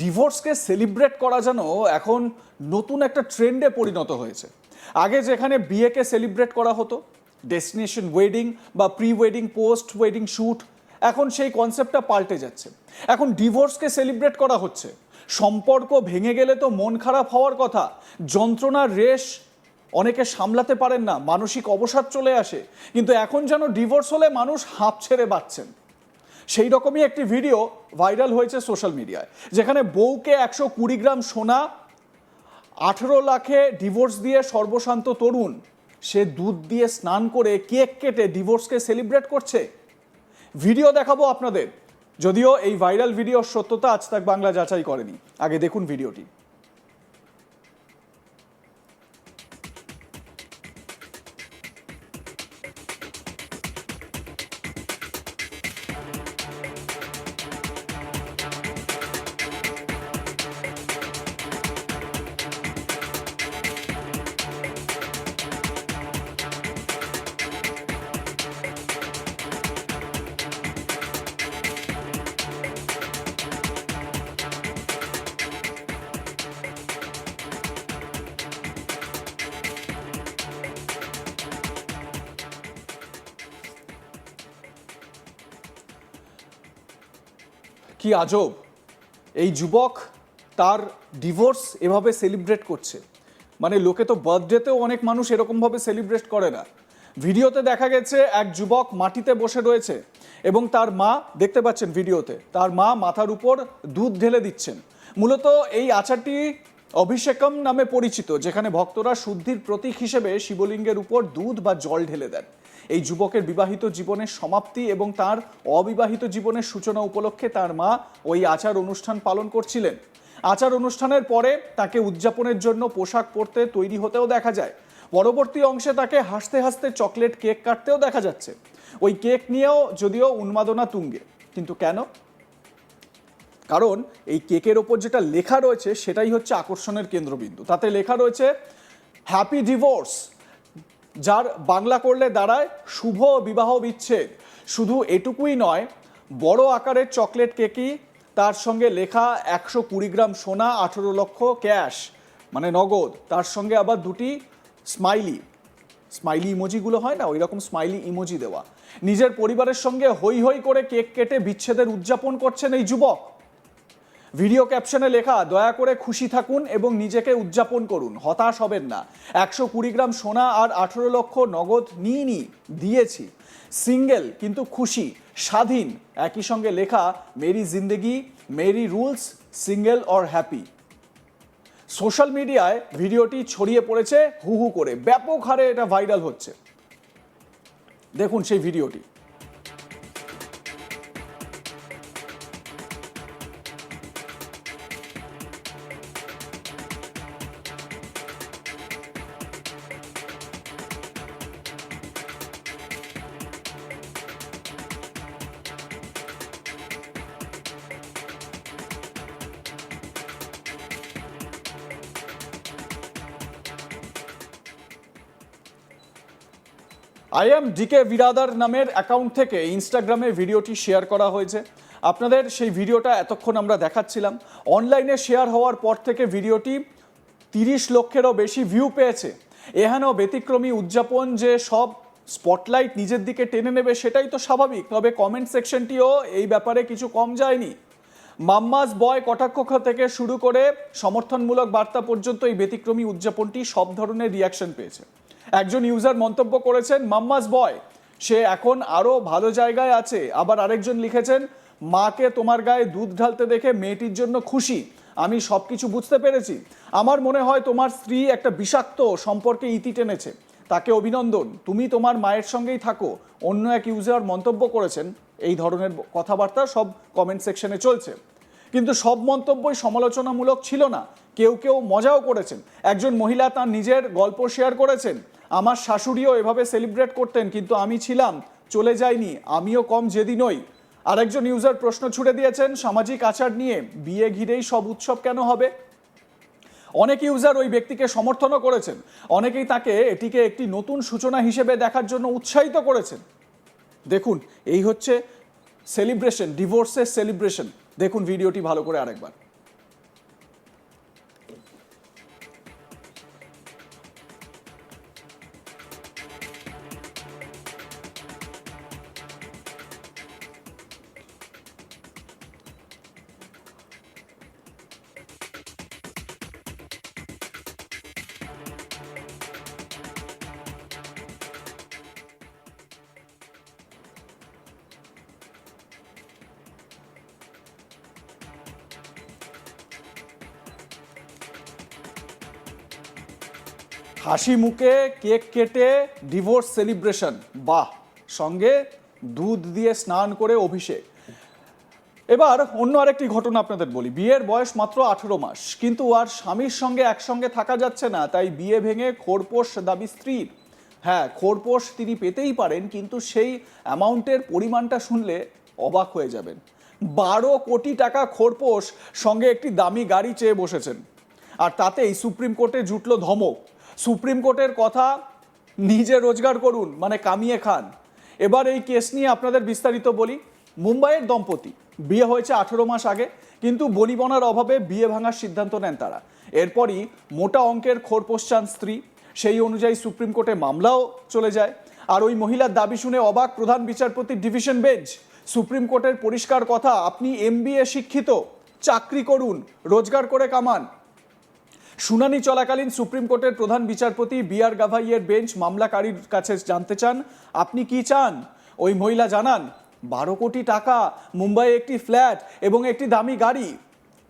ডিভোর্সকে celebrate করা যেন এখন নতুন একটা ট্রেন্ডে পরিণত হয়েছে। আগে যেখানে বিয়েকে সেলিব্রেট করা হতো, ডেস্টিনেশন ওয়েডিং বা pre wedding post wedding shoot এখন সেই কনসেপ্টটা পাল্টে যাচ্ছে। এখন ডিভোর্সকে সেলিব্রেট করা হচ্ছে। সম্পর্ক ভেঙে গেলে তো মন খারাপ হওয়ার কথা, যন্ত্রণার রেশ অনেকে সামলাতে পারেন না, মানসিক অবসাদ চলে আসে। কিন্তু এখন যেন ডিভোর্স হলে মানুষ হাঁপ ছেড়ে বাঁচছেন। সেই রকমই একটি ভিডিও ভাইরাল হয়েছে সোশ্যাল মিডিয়ায়, যেখানে বউকে একশো কুড়ি গ্রাম সোনা, আঠেরো লাখে ডিভোর্স দিয়ে সর্বশান্ত তরুণ, সে দুধ দিয়ে স্নান করে কেক কেটে ডিভোর্সকে সেলিব্রেট করছে। ভিডিও দেখাবো আপনাদের, যদিও এই ভাইরাল ভিডিওর সত্যতা আজ তাক বাংলা যাচাই করেনি। আগে দেখুন ভিডিওটি। কি আজব? এই যুবক তার ডিভোর্স এভাবে সেলিব্রেট করছে। মানে লোকে তো বার্থডেতেও অনেক মানুষ এরকমভাবে সেলিব্রেট করে না। ভিডিওতে দেখা গেছে এক যুবক মাটিতে বসে রয়েছে এবং তার মা, দেখতে পাচ্ছেন ভিডিওতে, তার মা মাথার উপর দুধ ঢেলে দিচ্ছেন। মূলত এই আচারটি অভিষেকম নামে পরিচিত, যেখানে ভক্তরা শুদ্ধির প্রতীক হিসেবে শিবলিঙ্গের উপর দুধ বা জল ঢেলে দেন। এই যুবকের বিবাহিত জীবনের সমাপ্তি এবং তার অবিবাহিত জীবনের সূচনা উপলক্ষে তার মা ওই আচার অনুষ্ঠান পালন করছিলেন। আচার অনুষ্ঠানের পরে তাকে উদযাপনের জন্য পোশাক পরতে তৈরি হতেও দেখা যায়। পরবর্তী অংশে তাকে হাসতে হাসতে চকলেট কেক কাটতেও দেখা যাচ্ছে। ওই কেক নিয়েও যদিও উন্মাদনা তুঙ্গে। কিন্তু কেন? কারণ এই কেকের ওপর যেটা লেখা রয়েছে সেটাই হচ্ছে আকর্ষণের কেন্দ্রবিন্দু। তাতে লেখা রয়েছে হ্যাপি ডিভোর্স যার বাংলা করলে দাঁড়ায় শুভ বিবাহ বিচ্ছেদ। শুধু এটুকুই নয়, বড় আকারের চকলেট কেকই তার সঙ্গে লেখা একশো কুড়ি গ্রাম সোনা, আঠেরো লক্ষ ক্যাশ মানে নগদ। তার সঙ্গে আবার দুটি স্মাইলি। স্মাইলি ইমোজিগুলো হয় না? ওই রকম স্মাইলি ইমোজি দেওয়া। নিজের পরিবারের সঙ্গে হই হই করে কেক কেটে বিচ্ছেদের উদযাপন করছেন এই যুবক। ভিডিও ক্যাপশনে লেখা, দয়া করে খুশি থাকুন এবং নিজেকে উদযাপন করুন। হতাশ হবেন না। একশো কুড়ি গ্রাম সোনা আর আঠেরো লক্ষ নগদ নিইনি দিয়েছি। সিঙ্গেল, কিন্তু খুশি। স্বাধীন। একই সঙ্গে লেখা, মেরি জিন্দেগি, Mary rules, single or happy. Social মিডিয়ায় ভিডিওটি ছড়িয়ে পড়েছে হু হু করে। ব্যাপক হারে এটা ভাইরাল হচ্ছে। দেখুন সেই ভিডিওটি। আই এম ডিকে বিরাদার নামের অ্যাকাউন্ট থেকে ইনস্টাগ্রামে ভিডিওটি শেয়ার করা হয়েছে। আপনাদের সেই ভিডিওটা এতক্ষণ আমরা দেখাচ্ছিলাম। অনলাইনে শেয়ার হওয়ার পর থেকে ভিডিওটি তিরিশ লক্ষেরও বেশি ভিউ পেয়েছে। এহেন ব্যতিক্রমী উদযাপন যে সব স্পটলাইট নিজের দিকে টেনে নেবে সেটাই তো স্বাভাবিক, তবে কমেন্ট সেকশনটিও এই ব্যাপারে কিছু কম যায়নি। মাম্মাস বয় কটাক্ষ থেকে শুরু করে সমর্থনমূলক বার্তা পর্যন্ত এই ব্যতিক্রমী উদযাপনটি সব ধরনের রিয়াকশন পেয়েছে। একজন ইউজার মন্তব্য করেছেন, মাম্মাস বয় সে এখন আরও ভালো জায়গায় আছে। আবার আরেকজন লিখেছেন, মাকে তোমার গায়ে দুধ ঢালতে দেখে মেয়েটির জন্য খুশি। আমি সব কিছু বুঝতে পেরেছি। আমার মনে হয় তোমার স্ত্রী একটা বিষাক্ত সম্পর্কে ইতি টেনেছে। তাকে অভিনন্দন। তুমি তোমার মায়ের সঙ্গেই থাকো। অন্য এক ইউজার মন্তব্য করেছেন, এই ধরনের কথাবার্তা সব কমেন্ট সেকশনে চলছে। কিন্তু সব মন্তব্যই সমালোচনামূলক ছিল না। কেউ কেউ মজাও করেছেন। একজন মহিলা তার নিজের গল্প শেয়ার করেছেন। আমার শাশুড়িও এভাবে সেলিব্রেট করতেন, কিন্তু আমি ছিলাম, চলে যাইনি, আমিও কম জেদি নই। আরেকজন ইউজার প্রশ্ন ছুড়ে দিয়েছেন, সামাজিক আচার নিয়ে বিয়ে ঘিরেই সব উৎসব কেন হবে? অনেক ইউজার ওই ব্যক্তিকে সমর্থনও করেছেন। অনেকেই তাকে এটিকে একটি নতুন সূচনা হিসেবে দেখার জন্য উৎসাহিত করেছেন। দেখুন, এই হচ্ছে সেলিব্রেশন ডিভোর্সের সেলিব্রেশন দেখুন ভিডিওটি ভালো করে আরেকবার। হাসি মুখে কেক কেটে ডিভোর্স সেলিব্রেশন। বাহ, সঙ্গে দুধ দিয়ে স্নান করে অভিষেক। এবার অন্য আরেকটি ঘটনা আপনাদের বলি। বিয়ের বয়স মাত্র আঠেরো মাস, কিন্তু আর স্বামীর সঙ্গে একসঙ্গে থাকা যাচ্ছে না, তাই বিয়ে ভেঙে খোরপোশ দাবি স্ত্রীর। হ্যাঁ খোরপোশ তিনি পেতেই পারেন, কিন্তু সেই অ্যামাউন্টের পরিমাণটা শুনলে অবাক হয়ে যাবেন। বারো কোটি টাকা খোরপোশ সঙ্গে একটি দামি গাড়ি চেয়ে বসেছেন। আর তাতেই সুপ্রিম কোর্টে জুটলো ধমক। সুপ্রিম কোর্টের কথা নিজে রোজগার করুন মানে কামিয়ে খান। এবার এই কেস নিয়ে আপনাদের বিস্তারিত বলি। মুম্বাইয়ের দম্পতি, বিয়ে হয়েছে আঠেরো মাস আগে, কিন্তু বনিবনার অভাবে বিয়ে ভাঙার সিদ্ধান্ত নেন তারা। এরপরই মোটা অঙ্কের খোরপোশ চান স্ত্রী। সেই অনুযায়ী সুপ্রিম কোর্টে মামলাও চলে যায়। আর ওই মহিলার দাবি শুনে অবাক প্রধান বিচারপতি ডিভিশন বেঞ্চ। সুপ্রিম কোর্টের পরিষ্কার কথা, আপনি এমবিএ শিক্ষিত, চাকরি করুন, রোজগার করে কামান। শুনানি চলাকালীন সুপ্রিম কোর্টের প্রধান বিচারপতি বি আর গাভাইয়ের বেঞ্চ মামলাকারীর কাছে জানতে চান, আপনি কি চান? ওই মহিলা জানান, বারো কোটি টাকা, মুম্বাইয়ে একটি ফ্ল্যাট এবং একটি দামি গাড়ি।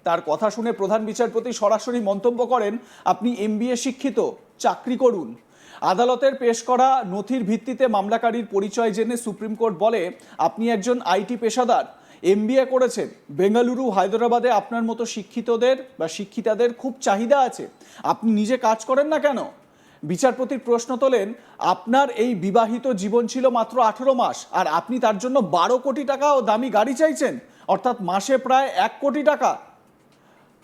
তার কথা শুনে প্রধান বিচারপতি সরাসরি মন্তব্য করেন, আপনি এমবিএ শিক্ষিত, চাকরি করুন। আদালতের পেশ করা নথির ভিত্তিতে মামলাকারীর পরিচয় জেনে সুপ্রিম কোর্ট বলে, আপনি একজন আইটি পেশাদার। এমবিএ করেছেন। বেঙ্গালুরু, হায়দ্রাবাদে আপনার মতো শিক্ষিতদের বা শিক্ষিতাদের খুব চাহিদা আছে। আপনি নিজে কাজ করেন না কেন? বিচারপতির প্রশ্ন তোলেন, আপনার এই বিবাহিত জীবন ছিল মাত্র আঠেরো মাস, আর আপনি তার জন্য বারো কোটি টাকা ও দামি গাড়ি চাইছেন, অর্থাৎ মাসে প্রায় এক কোটি টাকা।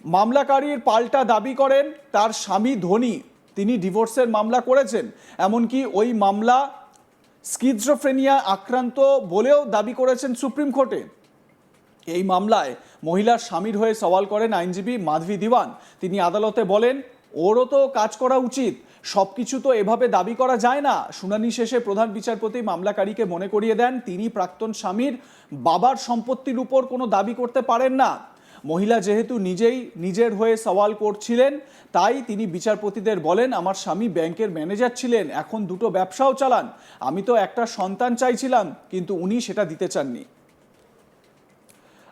মামলাকারীর পাল্টা দাবি করেন, তার স্বামী ধনী, তিনি ডিভোর্সের মামলা করেছেন, এমনকি ওই মামলা স্কিজোফ্রেনিয়া আক্রান্ত বলেও দাবি করেছেন সুপ্রিম কোর্টে। এই মামলায় মহিলার স্বামীর হয়ে সওয়াল করেন আইনজীবী মাধবী দিওয়ান। তিনি আদালতে বলেন, ওরও তো কাজ করা উচিত। সব কিছু তো এভাবে দাবি করা যায় না। শুনানি শেষে প্রধান বিচারপতি মামলাকারীকে মনে করিয়ে দেন, তিনি প্রাক্তন স্বামীর বাবার সম্পত্তির উপর কোনো দাবি করতে পারেন না। মহিলা যেহেতু নিজেই নিজের হয়ে সওয়াল করছিলেন, তাই তিনি বিচারপতিদের বলেন, আমার স্বামী ব্যাংকের ম্যানেজার ছিলেন, এখন দুটো ব্যবসাও চালান। আমি তো একটা সন্তান চাইছিলাম, কিন্তু উনি সেটা দিতে চাননি।